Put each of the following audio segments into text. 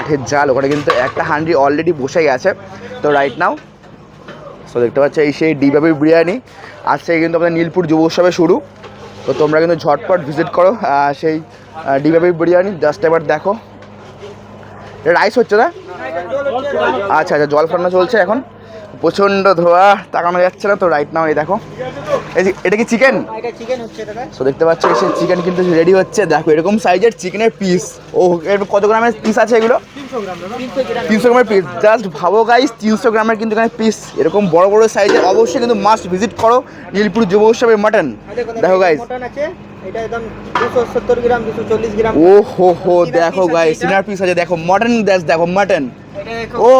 কাঠের জাল, ওখানে কিন্তু একটা হান্ডি অলরেডি বসে গেছে। তো রাইট নাও সো দেখতে পাচ্ছ এই সেই ডিবাবির বিরিয়ানি, আজ থেকে কিন্তু আমাদের নীলপুর যুব উৎসবে শুরু। তো তোমরা কিন্তু ঝটপট ভিজিট করো সেই ডিবাবির বিরিয়ানি জাস্ট এবার দেখো। রাইস হচ্ছে না? আচ্ছা আচ্ছা জল ফান্না চলছে এখন। প্রচণ্ড ধোয়া তাকানো যাচ্ছে না তো রাইট নাও এই দেখো। এই এটা কি চিকেন এটা চিকেন হচ্ছে দাদা সো দেখতে পাচ্ছ এসে চিকেন কিন্তু রেডি হচ্ছে। দেখো এরকম সাইজের চিকেনের পিস ও এর কত গ্রামের পিস আছে এগুলো? তিনশো গ্রামের পিস জাস্ট ভাবো গাইস তিনশো গ্রামের কিন্তু এখানে পিস এরকম বড় বড় সাইজের অবশ্যই কিন্তু মাস্ট ভিজিট করো নীলপুর যুব উৎসবের মাটন দেখো গাইস মটন আছে। এটা একদম গ্রাম গ্রাম। ও হো হো দেখো গাইস সিনার পিস আছে দেখো মাটন দেখ দেখো মাটন এটা ও।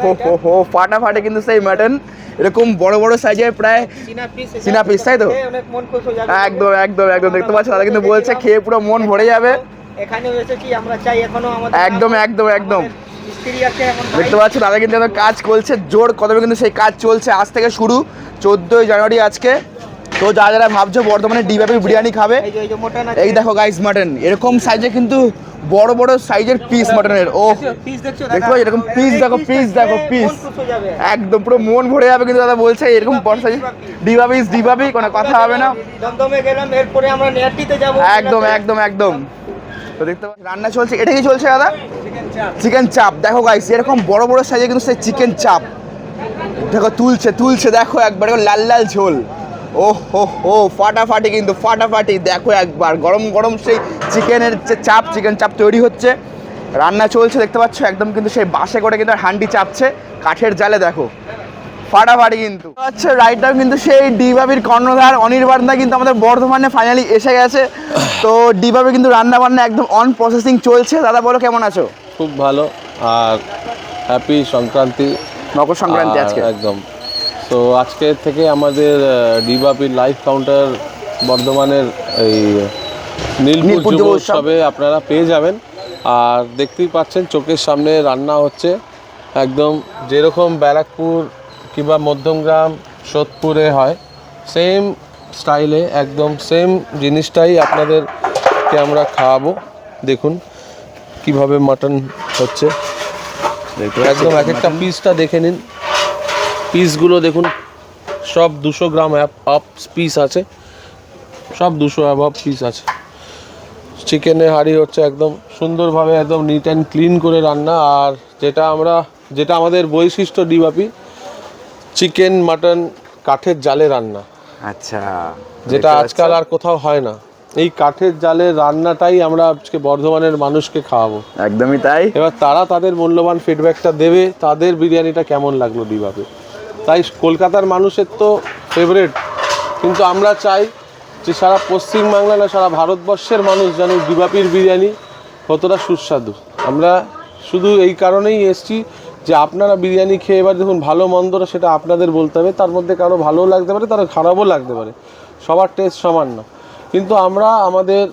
হো হো হো ফাটাফাটে কিন্তু সেই মাটন এরকম বড় বড় সাইজের প্রায় সিনা পিস তাই তো? একদম একদম একদম দেখতে পাচ্ছ দাদা কিন্তু বলছে খেয়ে পুরো মন ভরে যাবে। এখানে এসেছি আমরা চাই? এখনও আমাদের একদম একদম একদম। দেখতে পাচ্ছ দাদা কিন্তু কাজ চলছে জোর কদমে কিন্তু সেই কাজ চলছে। আজ থেকে শুরু চোদ্দোই জানুয়ারি আজকে। তো যারা যারা ভাবছ বর্ধমানে ডিবাবি বিরিয়ানি খাবে এই যে যে দেখো গাইস মাটন এরকম সাইজে কিন্তু বড় বড় সাইজের পিস মাটনের ও পিস দেখো এরকম পিস দেখো, পিস দেখো, যাবে। একদম পুরো মন ভরে যাবে কিন্তু দাদা বলছে এরকম বড় সাইজ ডিবাবিস ডিবাবি কোনো কথা হবে না। দমদমে গেলাম এরপরে আমরা নেহাটিতে যাব। একদম একদম একদম। তো দেখতে পাচ্ছি রান্না চলছে। এটা কি চলছে দাদা? চিকেন চাপ দেখো গাইস এরকম বড় বড় সাইজে কিন্তু সেই চিকেন চাপ দেখো তুলছে তুলছে দেখো একবার লাল লাল ঝোল। ও হো হো ফাটাফাটি কিন্তু ফাটাফাটি। দেখো একবার গরম গরম সেই চিকেনের যে চাপ চিকেন চাপ তৈরি হচ্ছে। রান্না চলছে দেখতে পাচ্ছ? একদম কিন্তু সেই বাসে করে কিন্তু হান্ডি চাপছে। কাঠের জালে দেখো। ফাটাফাটি কিন্তু। আচ্ছা রাইটার কিন্তু সেই ডিবাবির কর্ণধার অনির্বাণদা কিন্তু আমাদের বর্ধমানে ফাইনালি এসে গেছে। তো ডিবাবি কিন্তু রান্না বান্না একদম অন প্রসেসিং চলছে। দাদা বলো কেমন আছো? খুব ভালো। আর হ্যাপি সংক্রান্তি। মকর সংক্রান্তি আজকে। একদম। তো আজকে থেকে আমাদের ডিবাপির লাইভ কাউন্টার বর্ধমানের এই নীলপুর যুব উৎসবে আপনারা পেয়ে যাবেন। আর দেখতেই পাচ্ছেন চোখের সামনে রান্না হচ্ছে। একদম যেরকম ব্যারাকপুর কিংবা মধ্যমগ্রাম সোদপুরে হয় সেম স্টাইলে একদম সেম জিনিসটাই আপনাদেরকে আমরা খাওয়াবো। দেখুন কীভাবে মাটন হচ্ছে। একদম এক একটা পিসটা দেখে নিন। পিসগুলো দেখুন সব দুশো গ্রাম অ্যাপ আপ পিস আছে। সব দুশো অ্যাভাব পিস আছে। চিকেনের হাঁড়ি হচ্ছে একদম সুন্দরভাবে একদম নিট অ্যান্ড ক্লিন করে রান্না। আর যেটা আমরা যেটা আমাদের বৈশিষ্ট্য ডিবাপি চিকেন মাটন কাঠের জালে রান্না। আচ্ছা যেটা আজকাল আর কোথাও হয় না। এই কাঠের জালে রান্নাটাই আমরা আজকে বর্ধমানের মানুষকে খাওয়াবো। একদমই তাই। এবার তারা তাদের মূল্যবান ফিডব্যাকটা দেবে তাদের বিরিয়ানিটা কেমন লাগল ডিবাবে তাই কলকাতার মানুষের তো ফেভারেট কিন্তু আমরা চাই যে সারা পশ্চিমবাংলা না, সারা ভারতবর্ষের মানুষ যেন ডিবাপির বিরিয়ানি কতটা সুস্বাদু। আমরা শুধু এই কারণেই এসছি যে আপনারা বিরিয়ানি খেয়ে এবার দেখুন ভালো মন্দটা সেটা আপনাদের বলতে হবে, তার মধ্যে কারও ভালোও লাগতে পারে, তারও খারাপও লাগতে পারে। সবার টেস্ট সমান না। কিন্তু আমরা আমাদের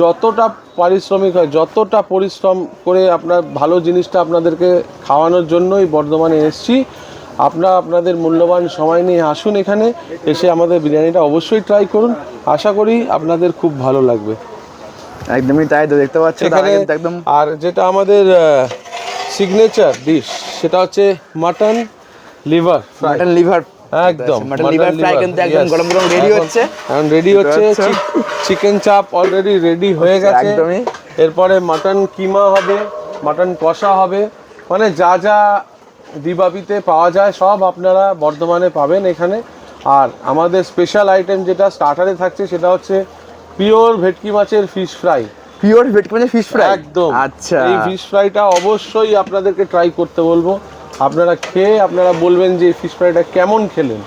যতটা পারিশ্রমিক হয়, যতটা পরিশ্রম করে আপনার ভালো জিনিসটা আপনাদেরকে খাওয়ানোর জন্যই বর্ধমানে এসছি আপনারা আপনাদের মূল্যবান সময় নিয়ে আসুন এখানে এসে আমাদের বিরিয়ানিটা অবশ্যই ট্রাই করুন। আশা করি আপনাদের খুব ভালো লাগবে। একদমই তাই তো দেখতে পাচ্ছি এখানে একদম আর যেটা আমাদের সিগনেচার ডিশ সেটা হচ্ছে মাটন লিভার মাটন লিভার একদম মাটন লিভার ফ্রাই কিন্তু একদম গরম গরম রেডি হচ্ছে। এখন রেডি হচ্ছে হচ্ছে। চিকেন চাপ অলরেডি রেডি হয়ে গেছে। একদমই। এরপরে মাটন কিমা হবে মাটন কষা হবে। মানে যা যা দিবাবিতে পাওয়া যায় সব আপনারা বর্ধমানে পাবেন এখানে। আর আমাদের স্পেশাল আইটেম যেটা স্টার্টারে থাকছে সেটা হচ্ছে পিওর ভেটকি মাছের ফিশ ফ্রাই পিওর ভেটকি মাছের ফিশ ফ্রাই একদম। আচ্ছা। এই ফিশ ফ্রাইটা অবশ্যই আপনাদেরকে ট্রাই করতে বলব। আপনারা খেয়ে আপনারা বলবেন যে ফিশ ফ্রাইটা কেমন খেলেন।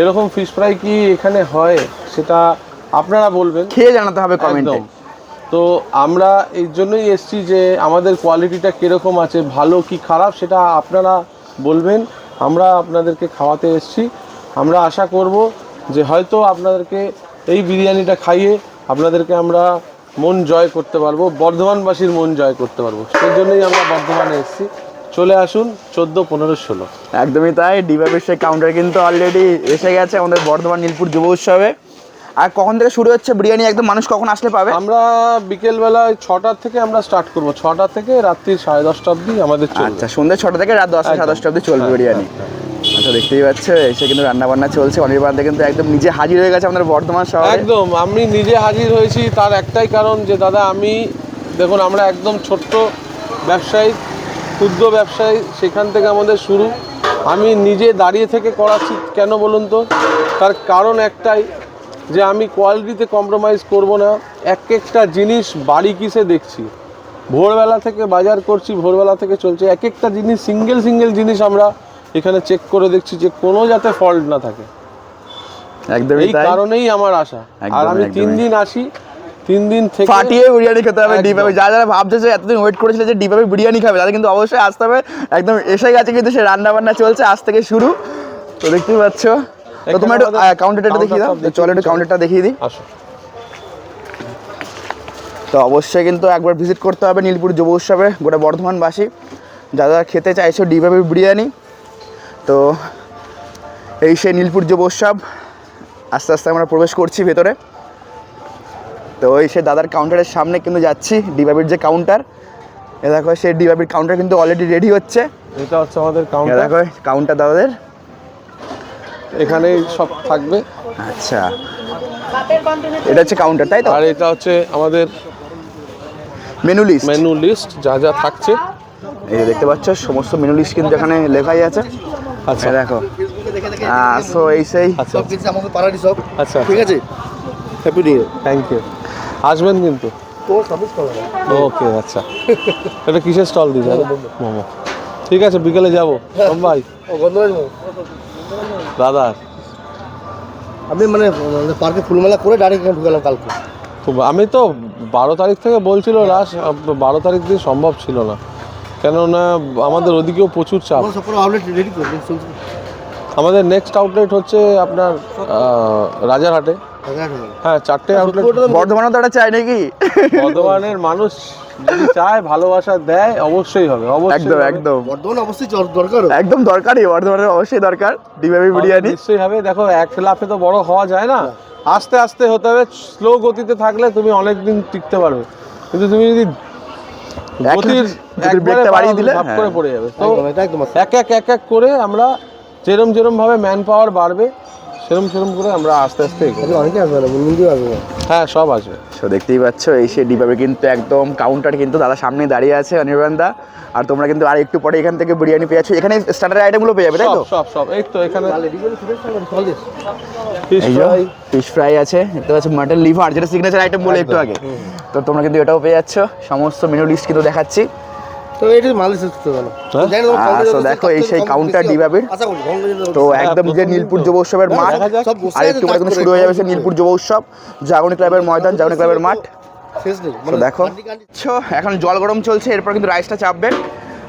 এরকম ফিশ ফ্রাই কি এখানে হয় সেটা আপনারা বলবেন। খেয়ে জানাতে হবে কমেন্টে তো আমরা এই জন্যই এসছি যে আমাদের কোয়ালিটিটা কীরকম আছে, ভালো কি খারাপ সেটা আপনারা বলবেন। আমরা আপনাদেরকে খাওয়াতে এসছি। আমরা আশা করব যে হয়তো আপনাদেরকে এই বিরিয়ানিটা খাইয়ে আপনাদেরকে আমরা মন জয় করতে পারব, বর্ধমানবাসীর মন জয় করতে পারব। সেই জন্যই আমরা বর্ধমানে এসেছি। চলে আসুন চোদ্দ পনেরো ষোলো। একদমই তাই, ডিবাবির সেই কাউন্টার কিন্তু অলরেডি এসে গেছে আমাদের বর্ধমান নীলপুর যুব উৎসবে। আর কখন থেকে শুরু হচ্ছে বিরিয়ানি একদম মানুষ কখন আসলে পাবে? আমরা বিকেলবেলায় ছটার থেকে আমরা স্টার্ট করব। ছটা থেকে রাত্রি সাড়ে দশটা অবধি আমাদের আচ্ছা সন্ধ্যে ছটা থেকে রাত দশটা সাড়ে দশটা অবধি চলবে হ্যাঁ, বিরিয়ানি। আচ্ছা দেখতেই পাচ্ছ এসে কিন্তু রান্না বান্না চলছে অনির্বাণদা কিন্তু একদম নিজে হাজির হয়ে গেছে আমাদের বর্ধমান শহরে। একদম আমি নিজে হাজির হয়েছি তার একটাই কারণ যে দাদা আমি দেখুন আমরা একদম ছোট্ট ব্যবসায়ী ক্ষুদ্র ব্যবসায়ী সেখান থেকে আমাদের শুরু। আমি নিজে দাঁড়িয়ে থেকে করাচ্ছি কেন বলুন তো? তার কারণ একটাই যে আমি কোয়ালিটিতে কম্প্রোমাইজ করব না এক একটা জিনিস বাড়ি কিসে দেখছি। ভোরবেলা থেকে বাজার করছি ভোরবেলা থেকে চলছে। এক একটা জিনিস সিঙ্গেল সিঙ্গেল জিনিস আমরা এখানে চেক করে দেখছি যে কোনো যাতে ফল্ট না থাকে। একদমই এই কারণেই আমার আশা। আর আমি তিন দিন আসি তিন দিন থেকে ফাটিয়ে বিরিয়ানি খেতে হবে একদম। ডিপাবে যারা যারা ভাবছে যে এতদিন ওয়েট করেছিল যে ডিপাবে বিরিয়ানি খাবে তাদের কিন্তু অবশ্যই আসতে হবে। একদম এসে গেছে কিন্তু সে রান্না বান্না চলছে আজ থেকে শুরু। তো দেখতেই পাচ্ছ। তো তোমার একটু কাউন্টারটা দেখিয়ে দাও। চলো একটু কাউন্টারটা দেখিয়ে দিই। আসো। তো অবশ্যই কিন্তু একবার ভিজিট করতে হবে নীলপুর যুব উৎসবে গোটা বর্ধমানবাসী। যারা যারা খেতে চাইছো ডিবাবির বিরিয়ানি। তো এই সেই নীলপুর যুব উৎসব আস্তে আস্তে আমরা প্রবেশ করছি ভেতরে। তো এই সে দাদার কাউন্টারের সামনে কিন্তু যাচ্ছি ডিবাবির যে কাউন্টার এ দেখো সেই ডিবাবির কাউন্টার কিন্তু অলরেডি রেডি হচ্ছে। এটা হচ্ছে আমাদের কাউন্টার দেখো কাউন্টার দাদাদের। এখানেই সব থাকবে। আচ্ছা। এটা হচ্ছে কাউন্টার তাই তো? আর এটা হচ্ছে আমাদের মেনু লিস্ট মেনু লিস্ট যা যা থাকছে। এই যে দেখতে পাচ্ছ সমস্ত মেনু লিস্ট কিন্তু এখানে লেখাই আছে। আচ্ছা। দেখো। সো এই সেই। আচ্ছা। সব কিছু আমাদের পাড়ারই সব। আচ্ছা। ঠিক আছে? হ্যাপি নিউ থ্যাংক ইউ আসবেন কিন্তু। তো সার্ভিস করা ওকে আচ্ছা। এটা কিসের স্টল দিয়েছে মোমো ঠিক আছে বিকেলে যাব। ভাই মোড়। দাদা। আমি মানে পার্কে ফুলমেলা করে ডাইরেক্ট ঢুকালাম কালকে। আমি তো বারো তারিখ থেকে বলছিল লাস্ট বারো তারিখ দিয়ে সম্ভব ছিল না। কেননা আমাদের ওদিকেও প্রচুর চাপ। আমাদের নেক্সট আউটলেট হচ্ছে আপনার রাজারহাটে। হ্যাঁ চারটে আউটলেট বর্ধমানও তো একটা চাই নাকি? বর্ধমানের মানুষ যদি চায় ভালোবাসা দেয় অবশ্যই হবে অবশ্যই একদম একদম। বর্ধমান অবশ্যই দরকার একদম দরকারই বর্ধমানের অবশ্যই দরকার ডিবাবি বিরিয়ানি। নিশ্চয়ই হবে। দেখো এক লাফে তো বড় হওয়া যায় না। আস্তে আস্তে হতে হবে স্লো গতিতে থাকলে তুমি অনেক দিন টিকতে পারবে। কিন্তু তুমি যদি গতির ব্রেকটা বাড়িয়ে দিলে, করে হ্যাঁ। পড়ে যাবে। তো। এক এক এক এক করে আমরা যেরম যেরম ভাবে ম্যান পাওয়ার বাড়বে সেরম সেরম করে আমরা আস্তে আস্তে এগোবো। অনেকে আসবে না মুন্দিও আসবে হ্যাঁ সব আসবে। তো দেখতেই পাচ্ছ এই সে ডিবাবে কিন্তু একদম কাউন্টার কিন্তু দাদা সামনে দাঁড়িয়ে আছে অনির্বাণ দা আর তোমরা কিন্তু আর একটু পরে এখান থেকে বিরিয়ানি পেয়ে যাচ্ছ। এখানে স্টার্টার আইটেমগুলো পেয়ে যাবে তাই তো? সব সব এই তো এখানে ফিশ ফ্রাই আছে দেখতে পাচ্ছ মাটন লিভার যেটা সিগনেচার আইটেম বলে একটু আগে। তো তোমরা কিন্তু এটাও পেয়ে যাচ্ছ। সমস্ত মেনু লিস্ট কিন্তু দেখাচ্ছি। তো এটা যত দেখো এই সেই। ডিবাবির। বেশি হবে। তো একদম যে নীলপুর যুব উৎসবের মাঠ আর একটু পরে কিন্তু শুরু হয়ে যাবে নীলপুর যুব উৎসব জাগরণী ক্লাবের ময়দান জাগরণী ক্লাবের মাঠ। তো দেখো এখন জল গরম চলছে এরপর কিন্তু রাইসটা চাপবে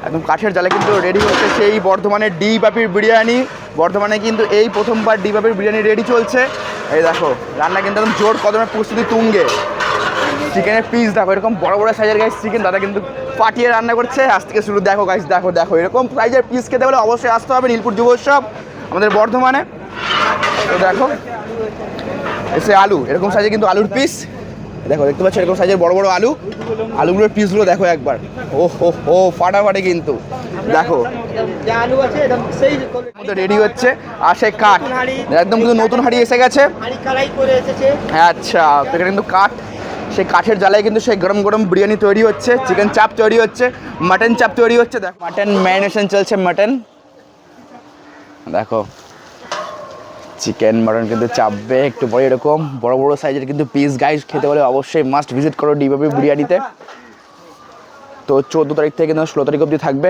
একদম কাঠের জালে কিন্তু রেডি হচ্ছে সেই বর্ধমানের ডি পাপির বিরিয়ানি। বর্ধমানে কিন্তু এই প্রথমবার ডি পাপির বিরিয়ানি রেডি চলছে। এই দেখো রান্না কিন্তু একদম জোর কদমের প্রস্তুতি তুঙ্গে। চিকেনের পিস দেখো এরকম বড় বড় সাইজের গাইস চিকেন দাদা কিন্তু ফাটিয়ে রান্না করছে। আজ থেকে শুরু দেখো গাইস দেখো দেখো। এরকম সাইজের পিস খেতে হলে অবশ্যই আসতে হবে নীলপুর যুব উৎসব আমাদের বর্ধমানে। তো দেখো এসে আলু এরকম সাইজে কিন্তু আলুর পিস দেখো দেখতে পাচ্ছ এরকম সাইজের বড় বড় আলু। আলুগুলোর পিসগুলো দেখো একবার। ও হো ও ফাটাফাটি কিন্তু। দেখো। রেডি হচ্ছে। আর সেই কাঠ। একদম কিন্তু নতুন হাঁড়ি এসে গেছে। আচ্ছা তো এখানে কিন্তু কাঠ। সেই কাঠের জ্বালায় কিন্তু সেই গরম গরম বিরিয়ানি তৈরি হচ্ছে চিকেন চাপ তৈরি হচ্ছে মাটন চাপ তৈরি হচ্ছে। দেখো মাটন ম্যারিনেশন চলছে মাটন দেখো চিকেন মাটন কিন্তু চাপবে একটু পরে এরকম। বড় বড় সাইজের কিন্তু পিস গাইস খেতে হলে অবশ্যই মাস্ট ভিজিট করো ডিবাবি বিরিয়ানিতে। তো চোদ্দ তারিখ থেকে কিন্তু ষোলো তারিখ অবধি থাকবে।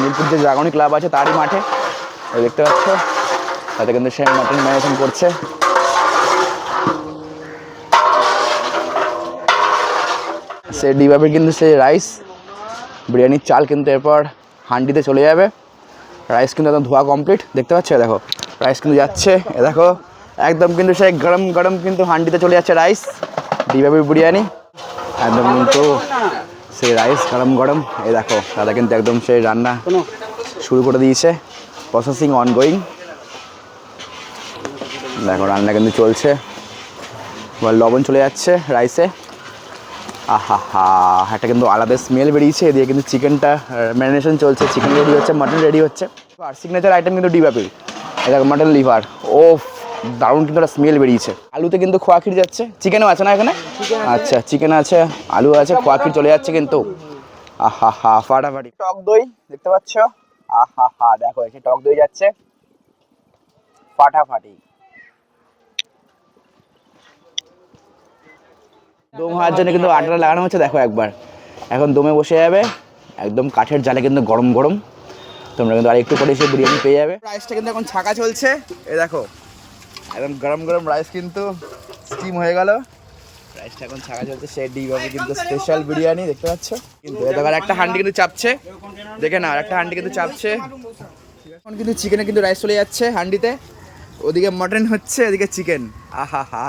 নীলপুর যে জাগরণী ক্লাব আছে, তারই মাঠে। দেখতে পাচ্ছ? তাতে কিন্তু সে মাটন ম্যারিনেশন করছে। সে ডিবাবে কিন্তু সে রাইস বিরিয়ানির চাল কিন্তু এরপর হান্ডিতে চলে যাবে। রাইস কিন্তু একদম ধোয়া কমপ্লিট দেখতে পাচ্ছ? দেখো রাইস কিন্তু যাচ্ছে। এ দেখো, একদম কিন্তু সে গরম গরম কিন্তু হান্ডিতে চলে যাচ্ছে রাইস ডিবাবির বিরিয়ানি। একদম কিন্তু সেই রাইস গরম গরম। এই দেখো, দাদা কিন্তু একদম সেই রান্না শুরু করে দিয়েছে। প্রসেসিং অনগোয়িং দেখো, রান্না কিন্তু চলছে। এবার লবণ চলে যাচ্ছে রাইসে আহা হা একটা কিন্তু আলাদা স্মেল বেরিয়েছে, এদিকে কিন্তু চিকেনটা ম্যারিনেশন চলছে চিকেন রেডি হচ্ছে মাটন রেডি হচ্ছে। আর সিগনেচার আইটেম কিন্তু ডিবাপি এটা মাটন লিভার ও দারুণ কিন্তু একটা স্মেল বেরিয়েছে। আলুতে কিন্তু খোয়া যাচ্ছে। চিকেনও আছে না এখানে? আচ্ছা চিকেন আছে, আলু আছে খোয়া চলে যাচ্ছে কিন্তু। আহা হা ফাটাফাটি। টক দই, দেখতে পাচ্ছ? আহা হা দেখো যে টক দই যাচ্ছে। ফাটাফাটি। দম হওয়ার জন্য কিন্তু আটাটা লাগানো হচ্ছে, দেখো একবার। এখন দমে বসে যাবে, একদম কাঠের জালে কিন্তু গরম গরম। তোমরা কিন্তু আর একটু পরে এসে বিরিয়ানি পেয়ে যাবে। রাইসটা কিন্তু এখন ছাকা চলছে। এই দেখো, একদম গরম গরম রাইস কিন্তু স্টিম হয়ে গেল। রাইসটা এখন ছাকা চলছে সেই ডিভাবে কিন্তু স্পেশাল বিরিয়ানি, দেখতে পাচ্ছ? কিন্তু এ দেখো একটা হান্ডি কিন্তু চাপছে। দেখে না একটা হান্ডি কিন্তু চাপছে। এখন কিন্তু চিকেনে কিন্তু রাইস চলে যাচ্ছে হান্ডিতে। ওদিকে মটন হচ্ছে, এদিকে চিকেন আহা হা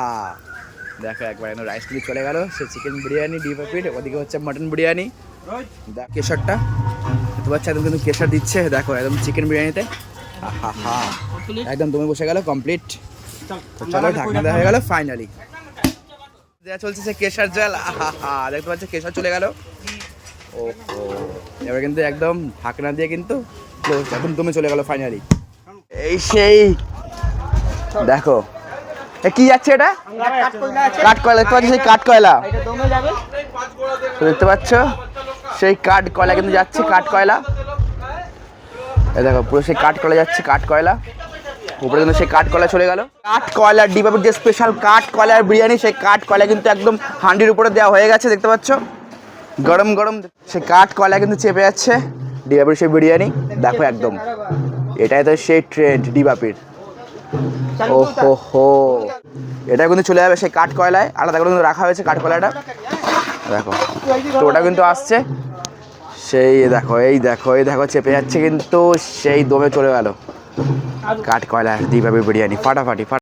দেখো একবার একদম রাইস কিন্তু চলে গেল সে চিকেন বিরিয়ানি ডিপ পিট ওদিকে হচ্ছে মটন বিরিয়ানি। দেখ কেশরটা দেখতে পাচ্ছ একদম কিন্তু কেশর দিচ্ছে দেখো একদম চিকেন বিরিয়ানিতে। হা একদম তুমি বসে গেল কমপ্লিট চলো ঢাকনা দেওয়া হয়ে গেল ফাইনালি দেওয়া চলছে সে কেশর জল আহা হা দেখতে পাচ্ছ কেশর চলে গেল। ও এবার কিন্তু একদম ঢাকনা দিয়ে কিন্তু এখন তুমি চলে গেল ফাইনালি এই সেই দেখো। কি যাচ্ছে এটা? কাঠ কয়লা দেখতে পাচ্ছ সেই কাঠ কয়লা দেখতে পাচ্ছ? সেই কাঠ কয়লা কিন্তু যাচ্ছে কাঠ কয়লা দেখো, পুরো সেই কাঠ কয়লা যাচ্ছে কাঠ কয়লা উপরে কিন্তু সেই কাঠ কয়লা চলে গেল। কাঠ কয়লার ডিবাবের যে স্পেশাল কাঠ কয়লার বিরিয়ানি, সেই কাঠ কয়লা কিন্তু একদম হান্ডির উপরে দেওয়া হয়ে গেছে, দেখতে পাচ্ছ? গরম গরম, সেই কাঠ কয়লা কিন্তু চেপে যাচ্ছে ডিবাপির সেই বিরিয়ানি। দেখো একদম, এটাই তো সেই ট্রেন্ড ডিবাপির হো এটা কিন্তু চলে যাবে সেই কাঠ কয়লায় আলাদা করে কিন্তু রাখা হয়েছে কাঠ কয়লাটা দেখো, তো ওটা কিন্তু আসছে। সেই দেখো, এই দেখো এই দেখো, চেপে যাচ্ছে কিন্তু সেই দমে চলে গেল। কাঠ কয়লা দিবাবি বিরিয়ানি। ফাটাফাটি, ফাটা